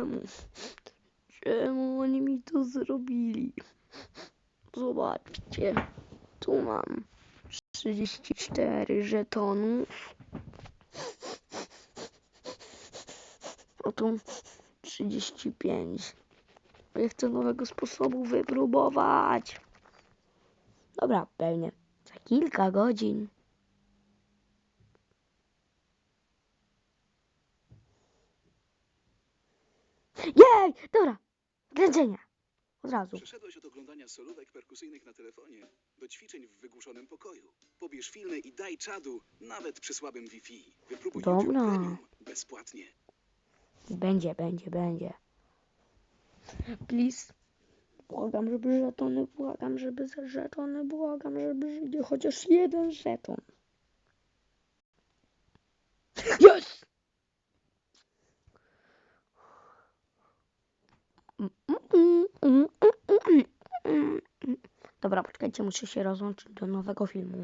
Czemu? Czemu oni mi to zrobili? Zobaczcie. Tu mam 34 żetonów. A tu 35. Ja chcę nowego sposobu wypróbować. Dobra, pewnie. Za kilka godzin. Jej! Dobra. Kręcenia. Od razu. Przeszedłeś od oglądania solówek perkusyjnych na telefonie do ćwiczeń w wygłuszonym pokoju. Pobierz filmy i daj czadu, nawet przy słabym Wi-Fi. Wypróbuj Dobra. YouTube Premium bezpłatnie. Będzie, będzie, będzie. Please. Błagam, żeby żetony, błagam, żeby za żetony, błagam, żeby żyje chociaż jeden żeton. Dobra, poczekajcie, muszę się rozłączyć do nowego filmu.